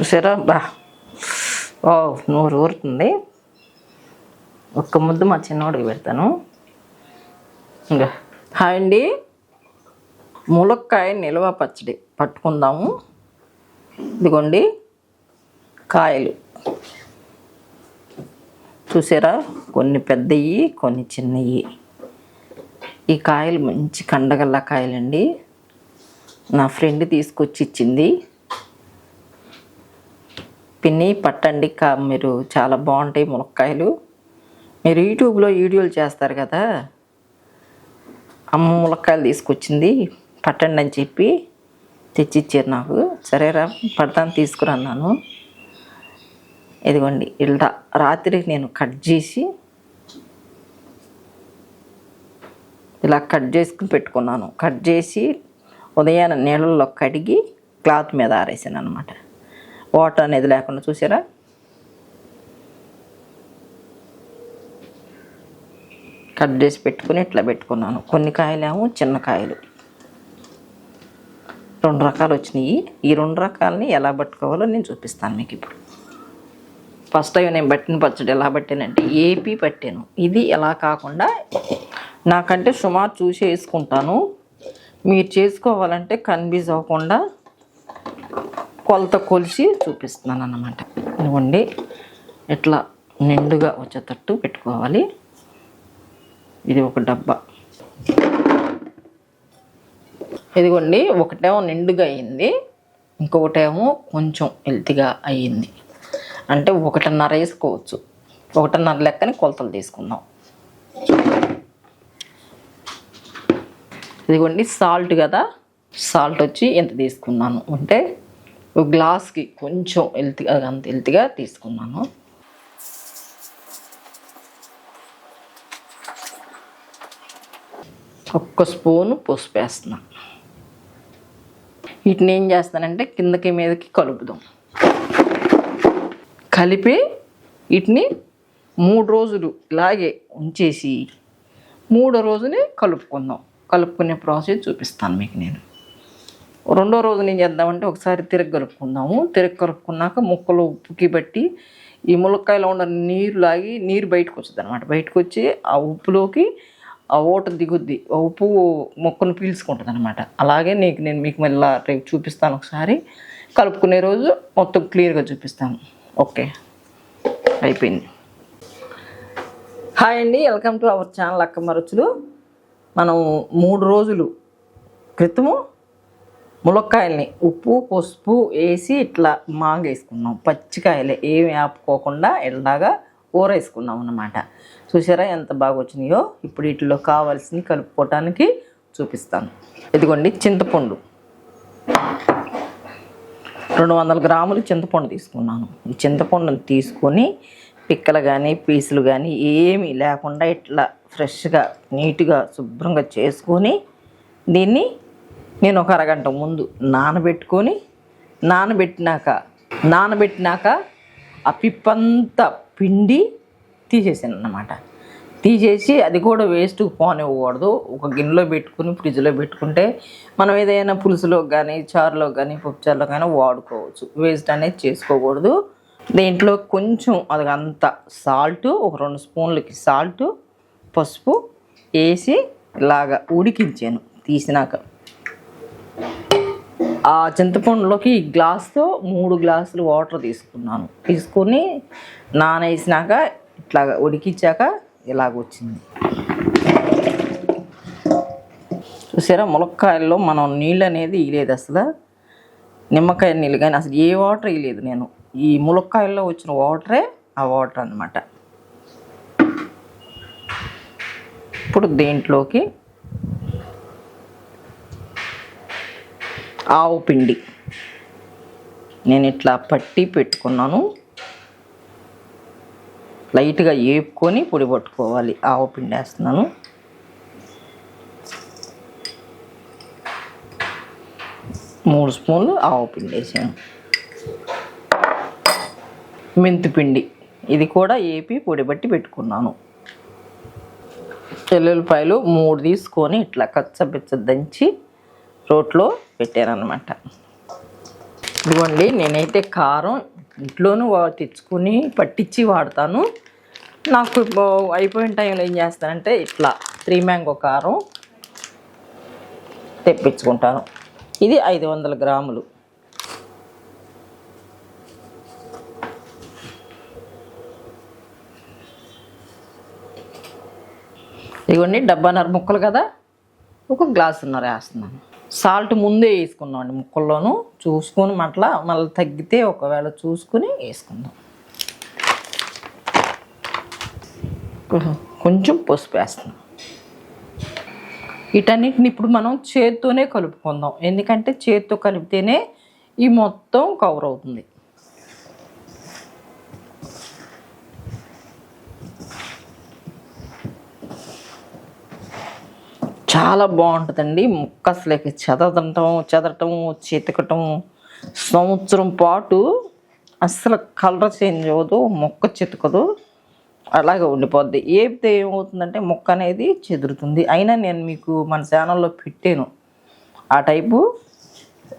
చూసారా? బా. ఓ నూరు ఊరుతుంది. ఒక్క ముద్దు మా చిన్నోడికి పెడతాను. ఇంకా. హాయ్ అండి. ములక్కాయ నిల్వ పచ్చడి పట్టుకుందాము. ఇదిగోండి. కాయలు. చూసారా? కొన్ని పెద్దవి కొన్ని చిన్నవి ఈ కాయలు మంచి కండగల్ల కాయలండి. నా ఫ్రెండ్ తీసుకొచ్చి ఇచ్చింది. పిన్ని పట్టండి కా మీరు చాలా బాగుంటాయి ములక్కాయలు మీరు యూట్యూబ్లో వీడియోలు చేస్తారు కదా. అమ్మ ములక్కాయలు తీసుకొచ్చింది పట్టండి అని చెప్పి తెచ్చిచ్చారు నాకు. సరేరా పడతాను తీసుకురన్నాను ఇదిగోండి ఇలా రాత్రి నేను కట్ చేసి ఇలా కట్ చేసుకుని పెట్టుకున్నాను. కట్ చేసి ఉదయాన్నే నీళ్ళల్లో కడిగి క్లాత్ మీద ఆరేసాను అనమాట వాటర్ అనేది లేకుండా చూసారా? కట్ చేసి పెట్టుకుని ఇట్లా పెట్టుకున్నాను. కొన్ని కాయలేమో చిన్న కాయలు. రెండు రకాలు వచ్చినాయి. ఈ రెండు రకాలని ఎలా పట్టుకోవాలో నేను చూపిస్తాను మీకు ఇప్పుడు. ఫస్ట్ టైం నేను పట్టిన పచ్చడి ఎలా పట్టానంటే ఏపీ పట్టాను. ఇది ఎలా కాకుండా నాకంటే సుమారు చూసి వేసుకుంటాను. మీరు చేసుకోవాలంటే కన్ఫ్యూజ్ అవ్వకుండా కొలత కొలిచి చూపిస్తున్నాను అన్నమాట ఇదిగోండి ఇట్లా నిండుగా వచ్చేటట్టు పెట్టుకోవాలి. ఇది ఒక డబ్బా. ఇదిగోండి ఒకటేమో నిండుగా అయ్యింది ఇంకొకటేమో కొంచెం హెల్తీగా అయ్యింది. అంటే ఒకటిన్నర వేసుకోవచ్చు. ఒకటిన్నర లెక్కని కొలతలు తీసుకుందాం. ఇదిగోండి సాల్ట్ కదా సాల్ట్ వచ్చి ఎంత తీసుకున్నాను? అంటే ఒక గ్లాస్కి కొంచెం హెల్త్గా అంత హెల్త్గా తీసుకున్నాను. ఒక్క స్పూను పసుపు వేస్తున్నాను వీటిని ఏం చేస్తానంటే కిందకి మీదకి కలుపుదాం. కలిపి వీటిని మూడు రోజులు ఇలాగే ఉంచేసి మూడో రోజునే కలుపుకుందాం. కలుపుకునే ప్రాసెస్ చూపిస్తాను మీకు నేను. రెండో రోజు నేను చేద్దామంటే ఒకసారి తిరగ కలుపుకుందాము. తిరగ కలుపుకున్నాక ముక్కలు ఉప్పుకి బట్టి ఈ ములక్కాయలో ఉన్న నీరు లాగి నీరు బయటకు వచ్చింది అనమాట బయటకు వచ్చి ఆ ఉప్పులోకి ఆ ఓట దిగుద్ది. ఆ ఉప్పు మొక్కను పీల్చుకుంటుంది అనమాట అలాగే నీకు నేను మీకు మళ్ళీ రేపు చూపిస్తాను ఒకసారి. కలుపుకునే రోజు మొత్తం క్లియర్గా చూపిస్తాను. ఓకే. అయిపోయింది. హాయ్ అండి. Welcome to our channel Akkamma Ruchulu మనం మూడు రోజులు క్రితము ములక్కాయల్ని ఉప్పు పసుపు వేసి ఇట్లా మాగేసుకున్నాం. పచ్చికాయలే ఏమి ఆపుకోకుండా ఇలాగా ఊరేసుకున్నాం అన్నమాట. చూసారా ఎంత బాగా వచ్చినాయో ఇప్పుడు వీటిలో కావాల్సినవి కలుపుకోవటానికి చూపిస్తాను. ఇదిగోండి చింతపండు. రెండు వందల గ్రాములు చింతపండు తీసుకున్నాను. ఈ చింతపండుని తీసుకొని పిక్కలు కానీ పీసులు కానీ ఏమీ లేకుండా ఇట్లా ఫ్రెష్గా నీట్గా శుభ్రంగా చేసుకొని దీన్ని నేను ఒక అరగంట ముందు నానబెట్టుకొని నానబెట్టినాక నానబెట్టినాక ఆ పిప్పంతా పిండి తీసేసాను అన్నమాట తీసేసి అది కూడా వేస్ట్ పోనివ్వకూడదు. ఒక గిన్నెలో పెట్టుకుని ఫ్రిడ్జ్లో పెట్టుకుంటే మనం ఏదైనా పులుసులో కానీ చారులో కానీ పప్పుచారులో కానీ వాడుకోవచ్చు. వేస్ట్ అనేది చేసుకోకూడదు. దీంట్లో కొంచెం అది అంత సాల్ట్ ఒక రెండు స్పూన్లకి సాల్ట్ పసుపు వేసి ఇలాగ ఉడికించాను తీసినాక. ఆ చింతపండులోకి ఈ గ్లాస్తో మూడు గ్లాసులు వాటర్ తీసుకున్నాను. తీసుకొని నానేసినాక ఇట్లాగా ఉడికించాక ఇలాగ వచ్చింది చూసారా? ములక్కాయల్లో మనం నీళ్ళు అనేది ఇయలేదు అసలు. నిమ్మకాయ నీళ్ళు కానీ అసలు ఏ వాటర్ ఇయలేదు నేను. ఈ ములక్కాయల్లో వచ్చిన వాటరే ఆ వాటర్ అన్నమాట. ఇప్పుడు దీంట్లోకి ఆవు పిండి. నేను ఇట్లా పట్టి పెట్టుకున్నాను. లైట్గా వేపుకొని పొడి పట్టుకోవాలి. ఆవు పిండి వేస్తున్నాను. మూడు స్పూన్లు ఆవు పిండి వేసాను. మెంతి పిండి. ఇది కూడా ఏపి పొడి పట్టి పెట్టుకున్నాను. ఎల్లుల్లిపాయలు మూడు తీసుకొని ఇట్లా కచ్చబిచ్చ దంచి రోట్లో పెట్టారనమాట అనమాట ఇదిగోండి నేనైతే కారం ఇంట్లోనూ వా- తెచ్చుకుని పట్టించి వాడతాను. నాకు అయిపోయిన టైంలో ఏం చేస్తానంటే ఇట్లా త్రీ మ్యాంగో కారం తెప్పించుకుంటాను. ఇది ఐదు వందల గ్రాములు. ఇవన్నీ డబ్బాన్నర ముక్కలు కదా? ఒక గ్లాసున్నర వేస్తున్నాను. సాల్ట్ ముందే వేసుకుందాం అండి ముక్కల్లోనూ. చూసుకొని మట్లా మళ్ళీ తగ్గితే ఒకవేళ చూసుకుని వేసుకుందాం. కొంచెం పసుపు వేస్తున్నాం. వీటన్నిటిని ఇప్పుడు మనం చేత్తోనే కలుపుకుందాం. ఎందుకంటే చేత్తో కలిపితేనే ఈ మొత్తం కవర్ అవుతుంది. చాలా బాగుంటుందండి. ముక్క అసలు చెదరటం చెదరటం చితకటం సంవత్సరం పాటు అస్సలు కలర్ చేంజ్ అవ్వదు మొక్క చితకదు అలాగే ఉండిపోద్ది. ఏపితే ఏమవుతుందంటే మొక్క అనేది చెదురుతుంది. అయినా నేను మీకు మన ఛానల్లో పెట్టాను. ఆ టైపు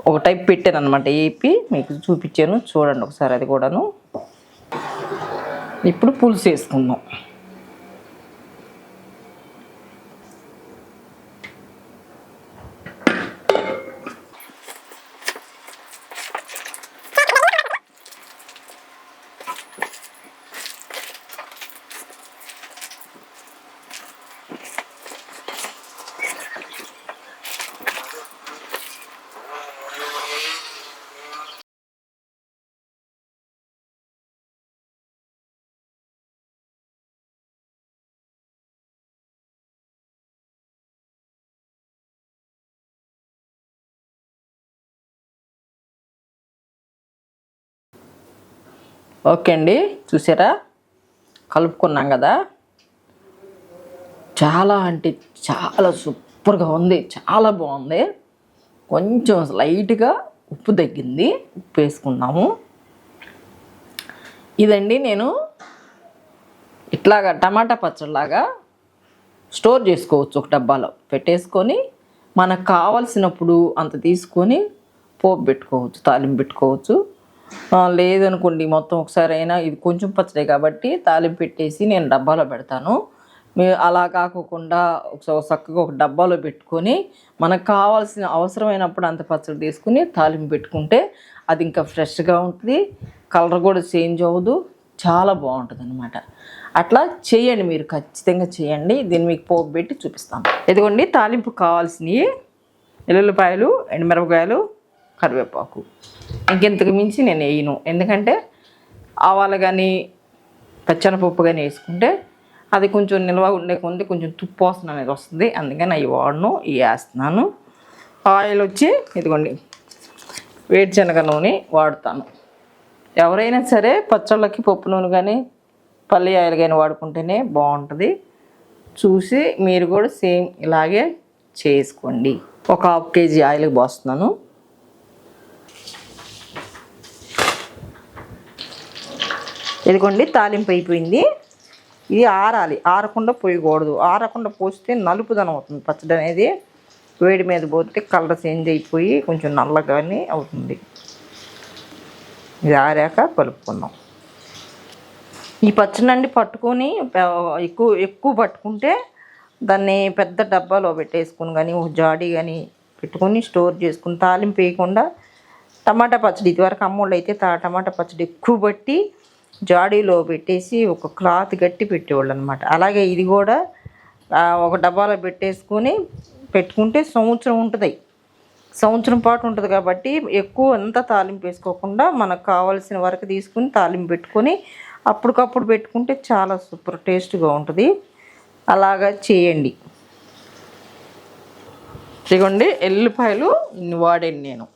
ఒక టైప్ పెట్టాను అనమాట ఏపి మీకు చూపించాను. చూడండి ఒకసారి అది కూడాను. ఇప్పుడు పులుసు వేసుకుందాం. ఓకే అండి చూసారా? కలుపుకున్నాం కదా? చాలా అంటే చాలా సూపర్గా ఉంది చాలా బాగుంది. కొంచెం లైట్గా ఉప్పు తగ్గింది ఉప్పు వేసుకున్నాము ఇదండి నేను ఇట్లాగా టమాటా పచ్చడిలాగా స్టోర్ చేసుకోవచ్చు ఒక డబ్బాలో. పెట్టేసుకొని మనకు కావాల్సినప్పుడు అంత తీసుకొని పోపు పెట్టుకోవచ్చు తాలింపు పెట్టుకోవచ్చు. లేదనుకోండి మొత్తం ఒకసారి అయినా ఇది కొంచెం పచ్చడే కాబట్టి తాలింపు పెట్టేసి నేను డబ్బాలో పెడతాను. మీరు అలా కాకోకుండా ఒకసారి చక్కగా ఒక డబ్బాలో పెట్టుకొని మనకు కావాల్సిన అవసరమైనప్పుడు అంత పచ్చడి తీసుకుని తాలింపు పెట్టుకుంటే అది ఇంకా ఫ్రెష్గా ఉంటుంది. కలర్ కూడా చేంజ్ అవ్వదు. చాలా బాగుంటుంది అనమాట అట్లా చేయండి మీరు ఖచ్చితంగా చేయండి. దీన్ని మీకు పోపు పెట్టి చూపిస్తాను. ఇదిగోండి తాలింపు కావాల్సినవి. ఎల్లుల్లిపాయలు ఎండుమిరపకాయలు కరివేపాకు. ఇంకెంతకు మించి నేను వేయను. ఎందుకంటే ఆవాలు కానీ పచ్చనపప్పు కానీ వేసుకుంటే అది కొంచెం నిల్వ ఉండే కొంది కొంచెం తుప్పు వాసన అనేది వస్తుంది. అందుకని అవి వాడను ఇవి వేస్తున్నాను. ఆయిల్ వచ్చి ఇదిగోండి వేడిశనగ నూనె వాడుతాను. ఎవరైనా సరే పచ్చళ్ళకి పప్పు నూనె కానీ పల్లి ఆయిల్ కానీ వాడుకుంటేనే బాగుంటుంది. చూసి మీరు కూడా సేమ్ ఇలాగే చేసుకోండి. ఒక హాఫ్ కేజీ ఆయిల్కి పోస్తున్నాను. ఇదిగోండి తాలింపు అయిపోయింది. ఇది ఆరాలి. ఆరకుండా పోయకూడదు. ఆరకుండా పోస్తే నలుపుదనం అవుతుంది. పచ్చడి అనేది వేడి మీద పోతే కలర్ చేంజ్ అయిపోయి కొంచెం నల్లగానే అవుతుంది. ఇది ఆరాక కలుపుకుందాం. ఈ పచ్చనండి పట్టుకొని ఎక్కువ ఎక్కువ పట్టుకుంటే దాన్ని పెద్ద డబ్బాలో పెట్టేసుకుని కానీ ఒక జాడీ కానీ పెట్టుకొని స్టోర్ చేసుకుని తాలింపు వేయకుండా టమాటా పచ్చడి. ఇదివరకు అమ్మోళ్ళు అయితే టమాటా పచ్చడి ఎక్కువ పట్టి జాడీలో పెట్టేసి ఒక క్లాత్ కట్టి పెట్టేవాళ్ళు అనమాట అలాగే ఇది కూడా ఒక డబ్బాలో పెట్టేసుకొని పెట్టుకుంటే సంవత్సరం ఉంటుంది. సంవత్సరం పాటు ఉంటుంది కాబట్టి ఎక్కువ అంతా తాలింపు వేసుకోకుండా మనకు కావాల్సిన వరకు తీసుకుని తాలింపు పెట్టుకొని అప్పటికప్పుడు పెట్టుకుంటే చాలా సూపర్ టేస్ట్గా ఉంటుంది. అలాగా చేయండి. ఇదిగోండి ఎల్లిపాయలు ఇన్ని వాడాను నేను.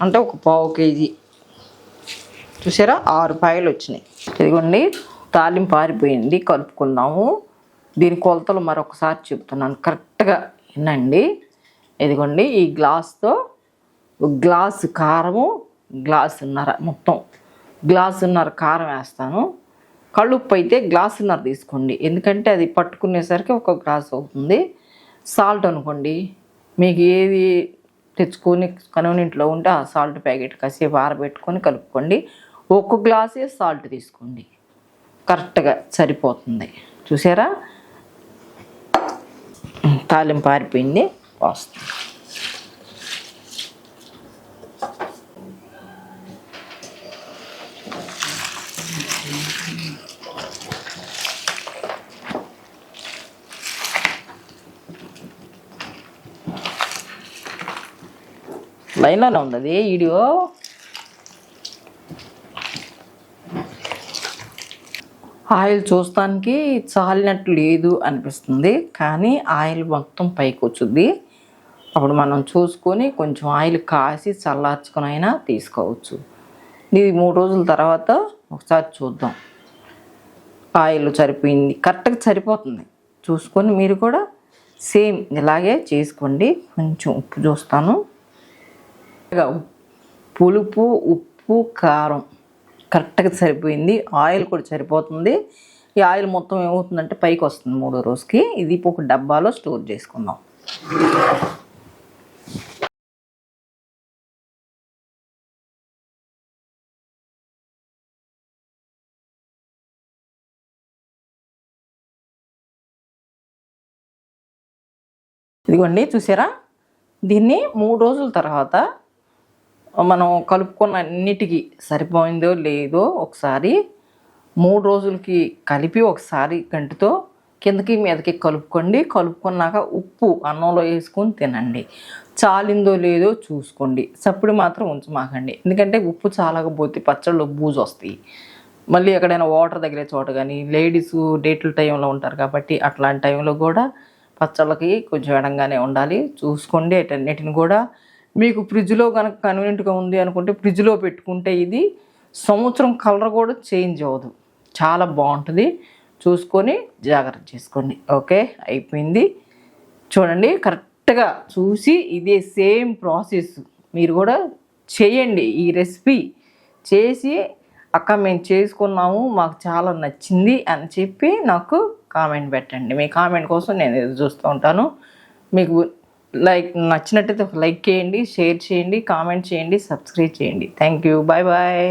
అంటే ఒక పావు కేజీ. చూసారా? ఆరు పాయలు వచ్చినాయి ఇదిగోండి తాలింపు ఆరిపోయింది కలుపుకుందాము. దీని కొలతలు మరొకసారి చెప్తున్నాను. కరెక్ట్గా వినండి. ఇదిగోండి ఈ గ్లాస్తో గ్లాసు కారము గ్లాసున్నర మొత్తం. గ్లాసున్నర కారం వేస్తాను. కళ్ళుప్పు అయితే గ్లాసున్నర తీసుకోండి. ఎందుకంటే అది పట్టుకునేసరికి ఒక గ్లాస్ అవుతుంది. సాల్ట్ అనుకోండి. మీకు ఏది తెచ్చుకొని కన్వీనియంట్లో ఉంటే ఆ సాల్ట్ ప్యాకెట్ కాసేపు ఆరబెట్టుకొని కలుపుకోండి. ఒక్క గ్లాసే సాల్ట్ తీసుకోండి. కరెక్ట్గా సరిపోతుంది. చూసారా? తాలింపు పారిపోయింది వస్తుంది. లైన్లోనే ఉంది అది వీడియో. ఆయిల్ చూస్తానికి చాలినట్టు లేదు అనిపిస్తుంది. కానీ ఆయిల్ మొత్తం పైకి వచ్చుద్ది. అప్పుడు మనం చూసుకొని కొంచెం ఆయిల్ కాసి చల్లార్చుకొని అయినా తీసుకోవచ్చు. ఇది మూడు రోజుల తర్వాత ఒకసారి చూద్దాం. ఆయిల్ సరిపోయింది. కరెక్ట్గా సరిపోతుంది. చూసుకొని మీరు కూడా సేమ్ ఇలాగే చేసుకోండి. కొంచెం ఉప్పు చూస్తాను. పులుపు ఉప్పు కారం. కరెక్ట్గా సరిపోయింది. ఆయిల్ కూడా సరిపోతుంది. ఈ ఆయిల్ మొత్తం ఏమవుతుందంటే పైకి వస్తుంది మూడో రోజుకి. ఇది ఒక డబ్బాలో స్టోర్ చేసుకుందాం. ఇదిగోండి చూసారా? దీన్ని మూడు రోజుల తర్వాత మనం కలుపుకున్న అన్నిటికీ సరిపోయిందో లేదో ఒకసారి మూడు రోజులకి కలిపి ఒకసారి గంటితో కిందకి మీదకి కలుపుకోండి. కలుపుకున్నాక ఉప్పు అన్నంలో వేసుకొని తినండి. చాలిందో లేదో చూసుకోండి. చప్పుడు మాత్రం ఉంచమాకండి. ఎందుకంటే ఉప్పు చాలకపోతే పచ్చళ్ళు బూజు వస్తాయి. మళ్ళీ ఎక్కడైనా వాటర్ తగిలే చోట కానీ లేడీస్ డేట్ల టైంలో ఉంటారు కాబట్టి అట్లాంటి టైంలో కూడా పచ్చళ్ళకి కొంచెం ఎడంగానే ఉండాలి. చూసుకోండి. అటన్నిటిని కూడా మీకు ఫ్రిడ్జ్లో కనుక కన్వీనియంట్గా ఉంది అనుకుంటే ఫ్రిడ్జ్లో పెట్టుకుంటే ఇది సంవత్సరం కలర్ కూడా చేంజ్ అవ్వదు. చాలా బాగుంటుంది. చూసుకొని జాగ్రత్త చేసుకోండి. ఓకే? అయిపోయింది. చూడండి కరెక్ట్గా చూసి ఇదే సేమ్ ప్రాసెస్. మీరు కూడా చేయండి ఈ రెసిపీ. చేసి అక్క మేము చేసుకున్నాము మాకు చాలా నచ్చింది అని చెప్పి నాకు కామెంట్ పెట్టండి. మీ కామెంట్ కోసం నేను ఎదురు చూస్తూ ఉంటాను. మీకు లైక్ నచ్చినట్టయితే ఒక లైక్ చేయండి షేర్ చేయండి కామెంట్ చేయండి సబ్స్క్రైబ్ చేయండి. Thank you bye bye